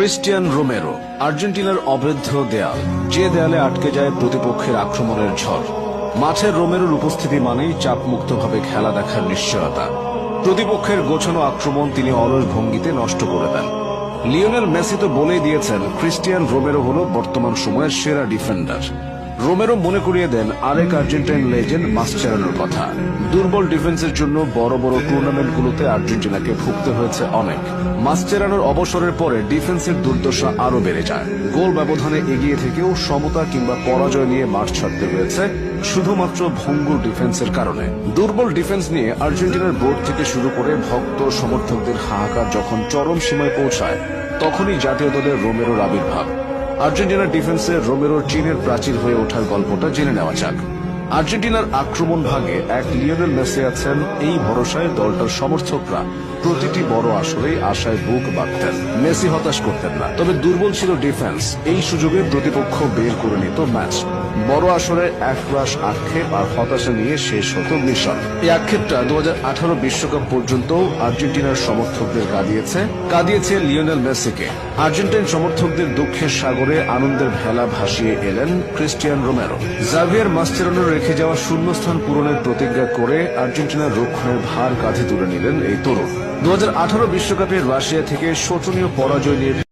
Cristian Romero, আর্জেন্টিনার অবৃদ্ধ দেয়াল, যে দেয়ালে আটকে যায় প্রতিপক্ষের আক্রমণের ঝড়। মাঠের রোমেরোর উপস্থিতি মানেই চাপমুক্তভাবে খেলা দেখার নিশ্চয়তা। প্রতিপক্ষের গোছানো আক্রমণ তিনি অলস ভঙ্গিতে নষ্ট করে দেন। লিওনেল মেসি তো বলেই দিয়েছেন, ক্রিস্টিয়ান রোমেরো হল বর্তমান সময়ের সেরা ডিফেন্ডার। রোমেরো মনে করিয়ে দেন আরেক আর্জেন্টাইন লেজেন্ড মাস্টারানোর কথা। দুর্বল ডিফেন্সের জন্য বড় বড় টুর্নামেন্টগুলোতে আর্জেন্টিনাকে ভুগতে হয়েছে অনেক। মাস্টেরানোর অবসরের পরে ডিফেন্সের দুর্দশা আরও বেড়ে যায়। গোল ব্যবধানে এগিয়ে থেকেও সমতা কিংবা পরাজয় নিয়ে মাঠ ছাড়তে হয়েছে, শুধুমাত্র ভঙ্গুর ডিফেন্সের কারণে। দুর্বল ডিফেন্স নিয়ে আর্জেন্টিনার বোর্ড থেকে শুরু করে ভক্ত সমর্থকদের হাহাকার যখন চরম সীমায় পৌঁছায়, তখনই জাতীয় দলের রোমেরোর আবির্ভাব। আর্জেন্টিনার ডিফেন্সে রোমেরোর চীনের প্রাচীর হয়ে ওঠার গল্পটা জেনে নেওয়া যাক। আর্জেন্টিনার আক্রমণ ভাগে এক লিওনেল মেসি আছেন, এই ভরসায় দলটার সমর্থকরা। প্রতিটি বড় আসরেই আশায় বুক বাঁধতেন। মেসি হতাশ করতেন না। তবে দুর্বল ছিল ডিফেন্স। এই সুযোগে প্রতিপক্ষ বের করে নিত ম্যাচ। বড় আসরে একরাশ আক্ষেপ আর হতাশা নিয়ে শেষ হতো মিশন। এই আক্ষেপটা দু বিশ্বকাপ পর্যন্ত আর্জেন্টিনার সমর্থকদের কাঁদিয়েছে। কাঁদিয়েছে লিওনেল মেসিকে। আর্জেন্টাইন সমর্থকদের দুঃখের সাগরে আনন্দের ভেলা ভাসিয়ে এলেন ক্রিস্টিয়ান রোমেরো। জাভিয়ার মাস্টেরোনের রেখে যাওয়া শূন্যস্থান পূরণের প্রতিজ্ঞা করে আর্জেন্টিনার রক্ষণের ভার কাঁধে তুলে নিলেন এই তরুণ। দু বিশ্বকাপে রাশিয়া থেকে শোচনীয় পরাজয় নিয়ে